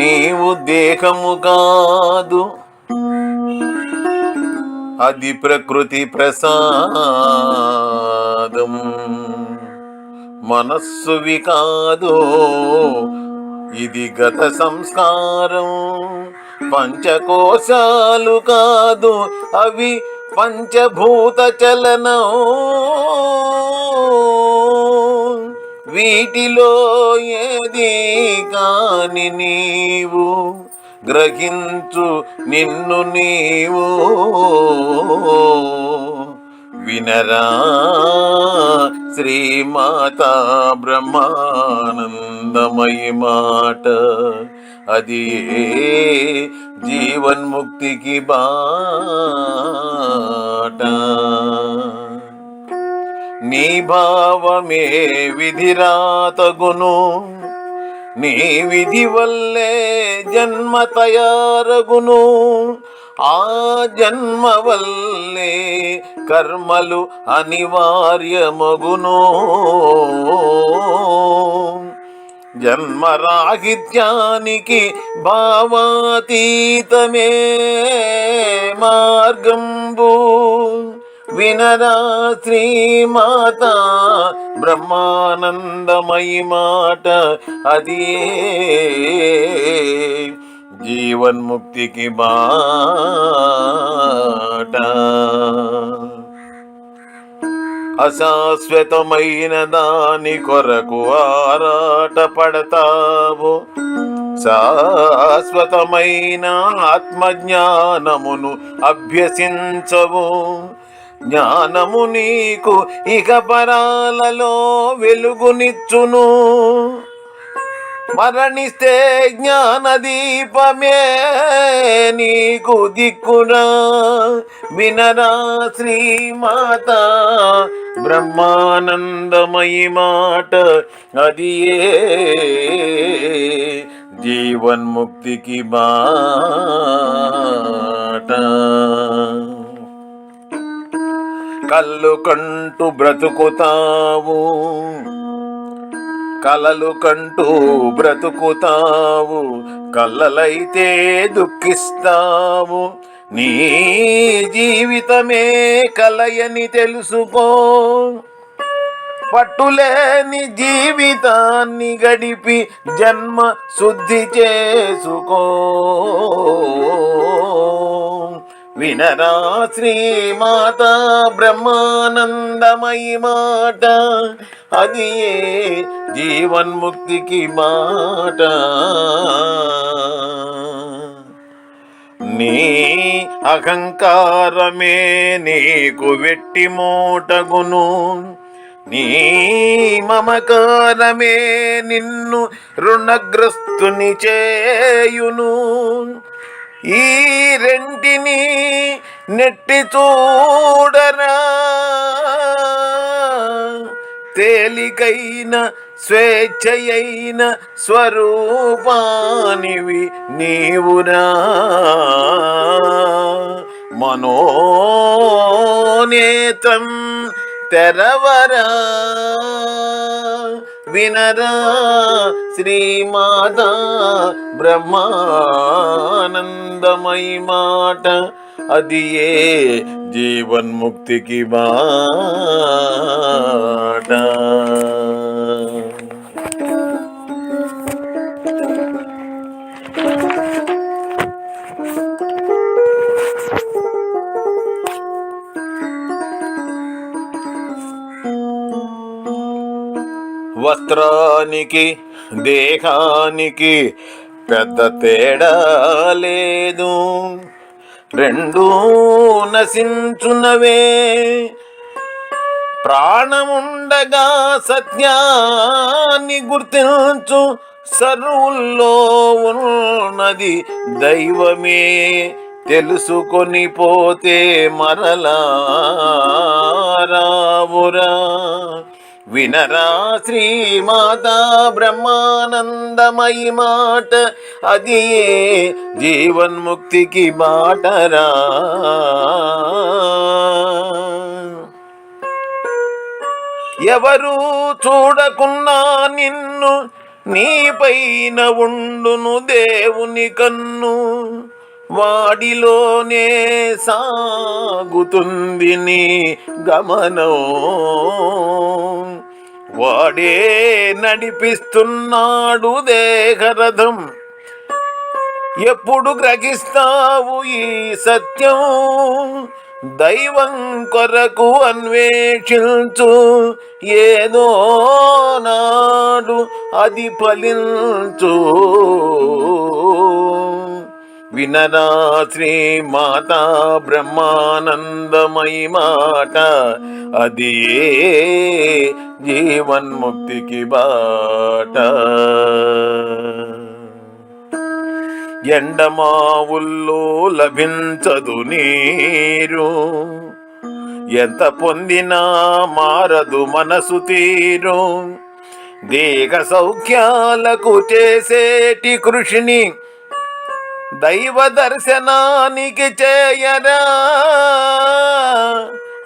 నీవు దేహము కాదు. అది ప్రకృతి ప్రసాదం. మనస్సువి కాదు. ఇది గత సంస్కారం. పంచకోశాలు కాదు. అవి పంచభూత చలనం. వీటిలో ఏది కాని నీవు గ్రహించు నిన్ను నీవు వినరా. శ్రీమాత బ్రహ్మానందమయ మాట. అది జీవన్ముక్తికి బాట? నీ భావమే విధిరాతగును. నీ విధి వల్లే జన్మ తయారగును. ఆ జన్మ వల్లే కర్మలు అనివార్యమగును. జన్మరాహిత్యానికి భావాతీతమే మార్గంబు. వినరా శ్రీమాత బ్రహ్మానందమయి మాట అది జీవన్ముక్తికి బాట. అశాశ్వతమైన దాని కొరకు ఆరాట పడతావు. శాశ్వతమైన ఆత్మజ్ఞానమును అభ్యసించవు. జ్ఞానము నీకు ఇక పరాలలో వెలుగునిచ్చును. మరణిస్తే జ్ఞానదీపమే నీకు దిక్కునా. వినరా శ్రీమాత బ్రహ్మానందమయి మాట అది జీవన్ముక్తికి మాట. కళ్ళు కంటూ బ్రతుకుతావు. కలలు కంటూ బ్రతుకుతావు. కళ్ళలైతే దుఃఖిస్తావు. నీ జీవితమే కలయని తెలుసుకో. పట్టులేని జీవితాన్ని గడిపి జన్మ శుద్ధి చేసుకో. వినరా శ్రీమాత బ్రహ్మానందమయి మాట. అది ఏ జీవన్ముక్తికి మాట. నీ అహంకారమే నీకు వెట్టి మూటగును. నీ మమకారమే నిన్ను రుణగ్రస్తుని చేయును. ఈ రెంటిని నెట్టి చూడరా తేలికైన స్వేచ్ఛయైన స్వరూపానివి నీవురా మనోనేత్రం తెరవరా? వినరా శ్రీమాత బ్రహ్మానందమయి మాట. అది ఏ జీవన్ముక్తికి మాట? వస్త్రానికి దేహానికి పెద్ద తేడా లేదు. రెండూ నశించునవే. ప్రాణముండగా సత్యాన్ని గుర్తించు సర్వుల్లో ఉన్నది దైవమే. తెలుసుకొని పోతే మరలా రావురా. వినరా శ్రీమాత బ్రహ్మానందమయి మాట. అది జీవన్ముక్తికి బాటరా? ఎవరు చూడకున్నా నిన్ను నీపైన ఉండును దేవుని కన్ను. వాడిలోనే సాగుతుంది నీ గమనం. వాడే నడిపిస్తున్నాడు దేహరథం. ఎప్పుడు గ్రహిస్తావు ఈ సత్యం? దైవం కొరకు అన్వేషించు. ఏదో నాడు అది ఫలించు. వినరా శ్రీ మాతా బ్రహ్మానందమయి మాట. అది జీవన్ముక్తికి బాట. ఎండమావుల్లో లభించదు నీరు. ఎంత పొందినా మారదు మనసు తీరు. దేహ సౌఖ్యాలకు చేసేటి కృషిని దైవ దర్శనానికి చేయరా?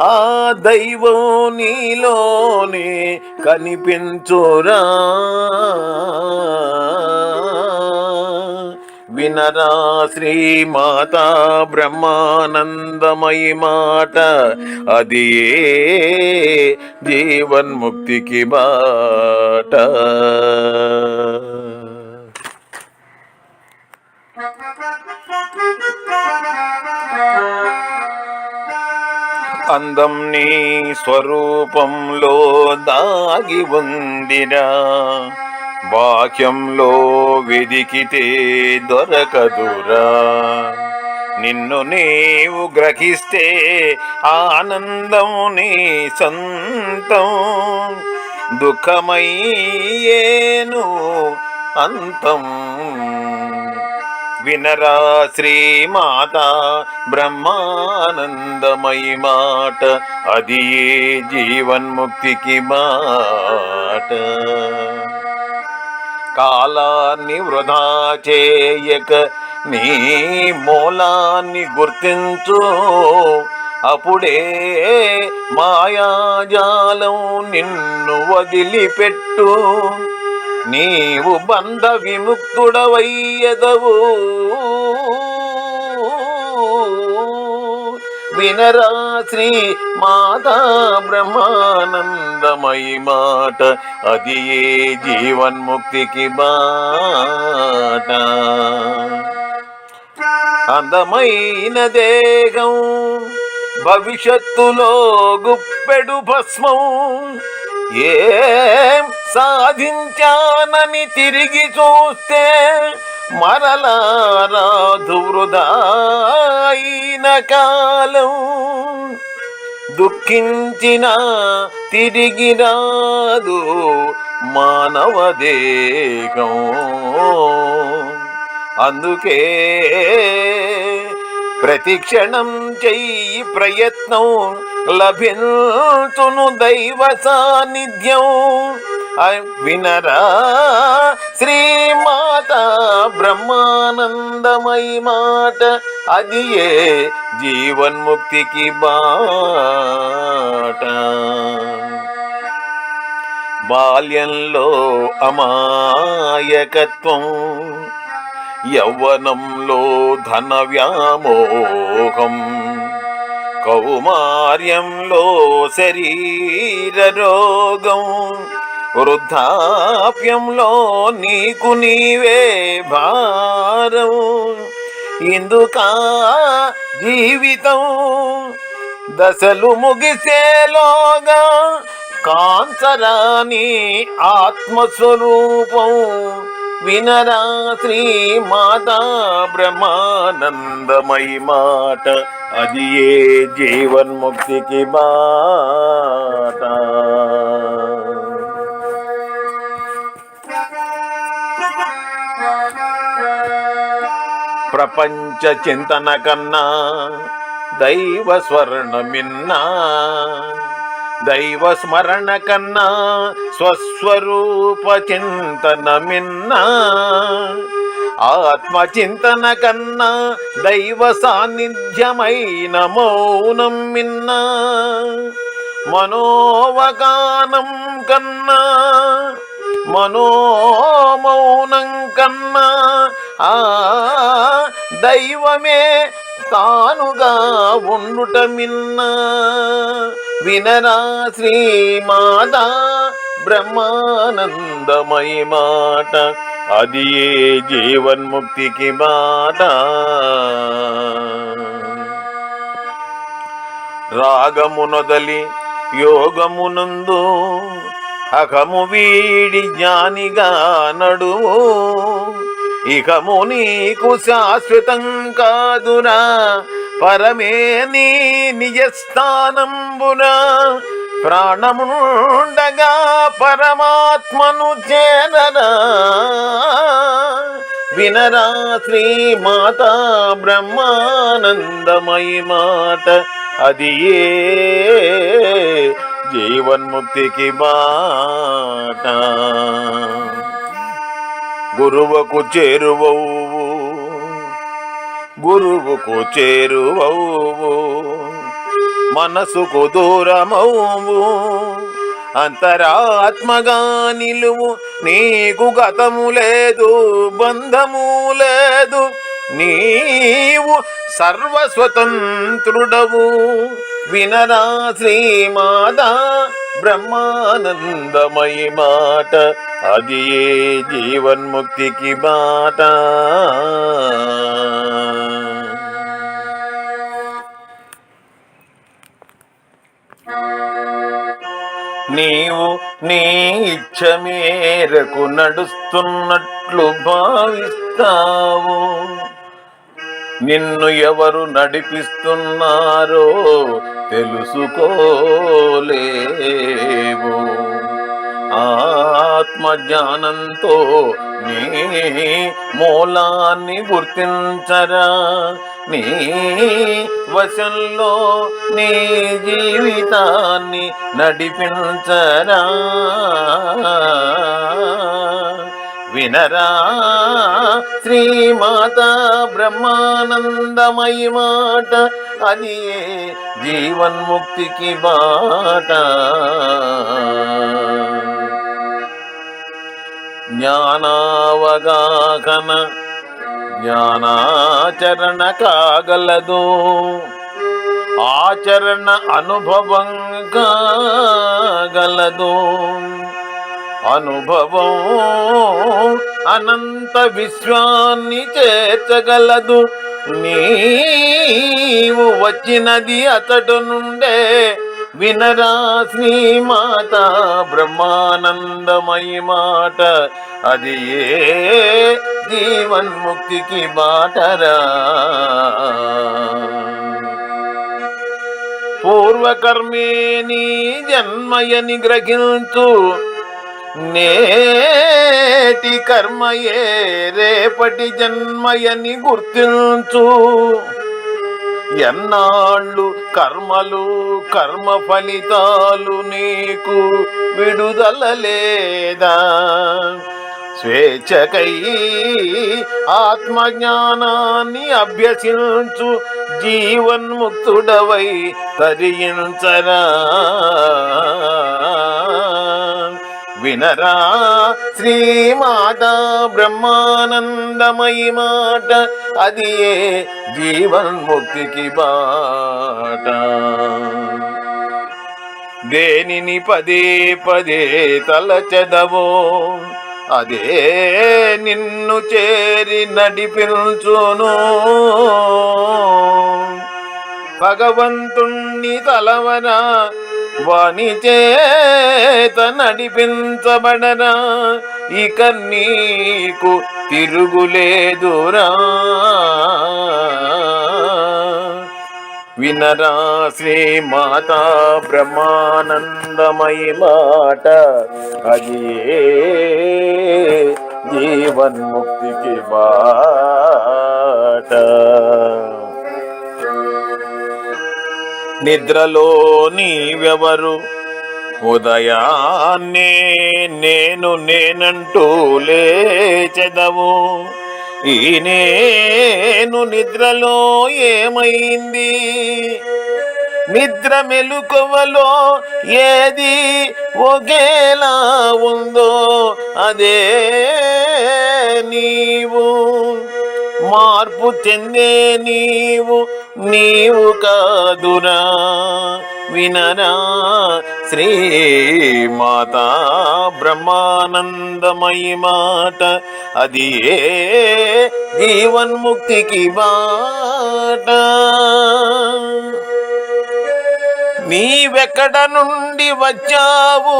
ఆ దైవం నీలోనే కనిపించురా. వినరా శ్రీమాతా బ్రహ్మానందమయి మాట. అది జీవన్ముక్తికి బాట? అందం నీ స్వరూపంలో దాగి ఉందిరా. బాహ్యంలో వెదికితే దొరకదురా. నిన్ను నీవు గ్రహిస్తే ఆనందం నీ సంతం. దుఃఖమయ్యేను అంతం. వినరా శ్రీమాత బ్రహ్మానందమయి మాట. అది ఏ జీవన్ముక్తికి మాట? కాలాన్ని వృధా చేయక నీ మూలాన్ని గుర్తించు. అప్పుడే మాయాజాలం నిన్ను వదిలిపెట్టు. నీవు బంధ విముక్తుడవయ్యదవు వినరా శ్రీ మాతా బ్రహ్మానందమయి మాట అది ఏ జీవన్ముక్తికి బాట? అందమైన దేహం భవిష్యత్తులో గుప్పెడు భస్మం ఏం సాధించానని తిరిగి చూస్తే మరలా రాదు వృధాయిన కాలం. దుఃఖించిన తిరిగి రాదు మానవ దేహం. అందుకే ప్రతి క్షణం చెయ్యి ప్రయత్నం లభింతును దైవ సాన్నిధ్యం. వినరా శ్రీమాత బ్రహ్మానందమయి మాట. అది ఏ జీవన్ముక్తికి బాట? బాల్యంలో అమాయకత్వం యవ్వనంలో ధన వ్యామోహం కౌమార్యంలో శరీర రోగం. వృద్ధాప్యంలో నీకు నీవే భారం. ఇందుకా జీవితం? దశలు ముగిసేలోగా కాంచరాని ఆత్మస్వరూపం. వినరా శ్రీ మాతా బ్రహ్మానందమయి మాట అది ఏ జీవన్ముక్తికి బాట ప్రపంచ చింతన కన్నా దైవ స్వర్ణమిన్నా దైవ స్మరణ కన్నా స్వస్వరూప చింతన మిన్నా. కన్నా దైవ సాన్నిధ్యమైన మౌనం మిన్నా. మనోవగానం కన్నా మనోమౌనం కన్నా ఆ దైవమే తానుగా ఉండుట మిన్న. వినరా శ్రీమాతా బ్రహ్మానందమయ మాట అది ఏ జీవన్ముక్తికి మాట రాగమునొదలి యోగమునందు అహము వీడి జ్ఞానిగా నడువు. ఇకము నీకు శాశ్వతం కాదురా పరమే నీ నిజస్థానంబున ప్రాణముండగా పరమాత్మను చేరరా వినరా శ్రీ మాత బ్రహ్మానందమయి మాట. అది ఏ జీవన్ముక్తికి మాట గురువుకు చేరువవు. గురువుకు చేరువవు. మనసుకు దూరమవు. అంతరాత్మగా నిలువు నీకు గతము లేదు బంధము లేదు. నీవు సర్వస్వతంత్రుడవు. వినరా శ్రీమాదా బ్రహ్మానందమయి మాట. అది ఏ జీవన్ముక్తికి మాట నీవు నీ ఇచ్చ మేరకు నడుస్తున్నట్లు భావిస్తావు. నిన్ను ఎవరు నడిపిస్తున్నారో తెలుసుకోలేవు. ఆత్మజ్ఞానంతో నీ మూలాన్ని గుర్తించరా. నీ వశంలో నీ జీవితాన్ని నడిపించరా. వినరా శ్రీమాత బ్రహ్మానందమయి మాట అది జీవన్ముక్తికి బాట. జ్ఞానావగాహన జ్ఞానాచరణ కాగలదు ఆచరణ అనుభవం కాగలదు అనుభవం అనంత విశ్వాన్ని చేర్చగలదు. నీవు వచ్చినది అతడు నుండే. వినరా శ్రీమాత బ్రహ్మానందమయి మాట. అది ఏ జీవన్ముక్తికి బాటరా? పూర్వకర్మే నీ జన్మయని గ్రహించు. నేటి కర్మయే రేపటి జన్మయని గుర్తించు. ఎన్నాళ్ళు కర్మలు కర్మ ఫలితాలు నీకు విడుదల లేదా? స్వేచ్ఛకై ఆత్మజ్ఞానాన్ని అభ్యసించు జీవన్ముక్తుడవై తరించరా. వినరా శ్రీమాతా బ్రహ్మానందమయి మాట అది ఏ జీవన్ముక్తికి బాట. దేనిని పదే పదే తలచెదవో అదే నిన్ను చేరి నడిపించును. భగవంతుణ్ణి తలవనా వాణి చేత నడిపించబడరా ఇక నీకు తిరుగులేదురా. వినరా శ్రీ మాతా బ్రహ్మానందమయ మాట. అది జీవన్ముక్తికి బాట? నిద్రలో నీవెవరు ఉదయాన్నే నేను నేనంటూ లేచెదవు. ఈ నేను నిద్రలో ఏమైంది? నిద్ర మెలుకువలో ఏది ఒకేలా ఉందో అదే నీవు. మార్పు చెందే నీవు. నీవు కాదురా వినరా. శ్రీ మాతా బ్రహ్మానందమయ మాట. అది ఏ జీవన్ముక్తికి బాట? నీవెక్కడ నుండి వచ్చావు?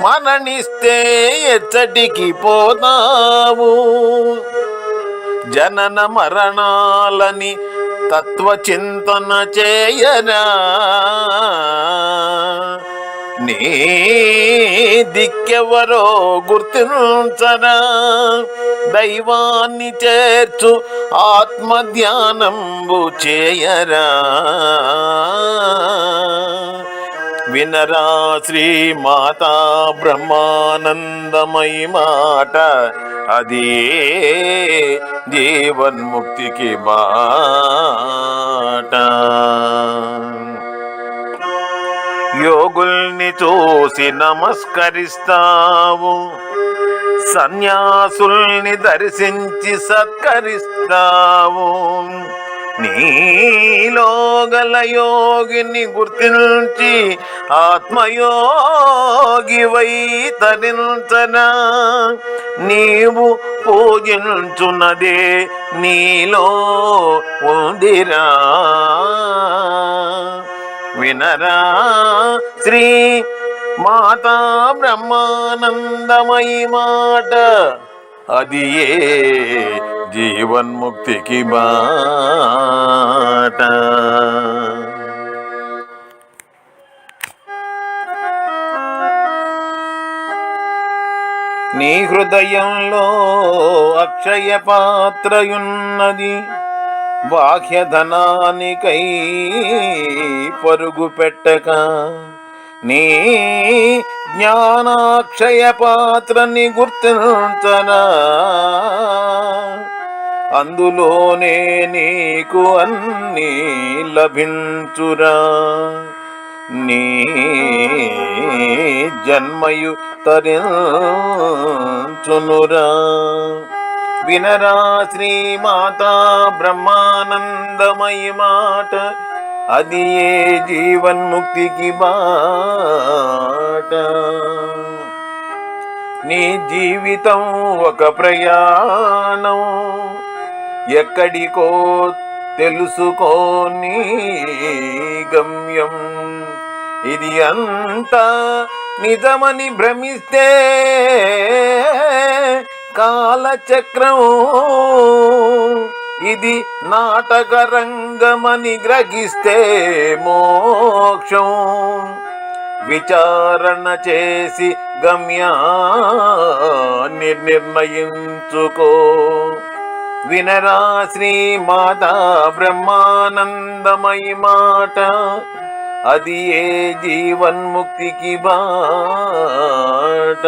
మరణిస్తే ఎచ్చటికి పోతావు. జనన మరణాలని తత్వచింతన చేయరా నీ దిక్కెవరో గుర్తించరా దైవాన్ని చేర్చు ఆత్మధ్యానంబు చేయరా? వినరా శ్రీ మాతా బ్రహ్మానందమయి మాట. అది జీవన్ముక్తికి బాట యోగుల్ని చూసి నమస్కరిస్తావు సన్యాసుల్ని దర్శించి సత్కరిస్తావు. నీలో గల యోగిని గుర్తించి ఆత్మయోగివై తరించనా? నీవు పూజించున్నదే నీలో ఉందిరా. వినరా శ్రీ మాతా బ్రహ్మానందమయి మాట? అది ఏ జీవన్ముక్తికి బాట. నీ హృదయంలో అక్షయ పాత్రయున్నది బాహ్యధనానికై పరుగు పెట్టక. నీ జ్ఞానాక్షయ పాత్రని గుర్తించనా. అందులోనే నీకు అన్నీ లభించురా. నీ జన్మయు తరించునురా. వినరా శ్రీ మాతా బ్రహ్మానందమయి మాట. అది ఏ జీవన్ముక్తికి బాట? నీ జీవితం ఒక ప్రయాణం. ఎక్కడికో తెలుసుకోని గమ్యం. ఇది అంతా నిజమని భ్రమిస్తే కాలచక్రం. ఇది నాటక రంగమని గ్రహిస్తే మోక్షం. విచారణ చేసి గమ్యాన్ని నిర్ణయించుకో. వినరా శ్రీ మాతా బ్రహ్మానందమయి మాట. అది ఏ జీవన్ముక్తికి బాట?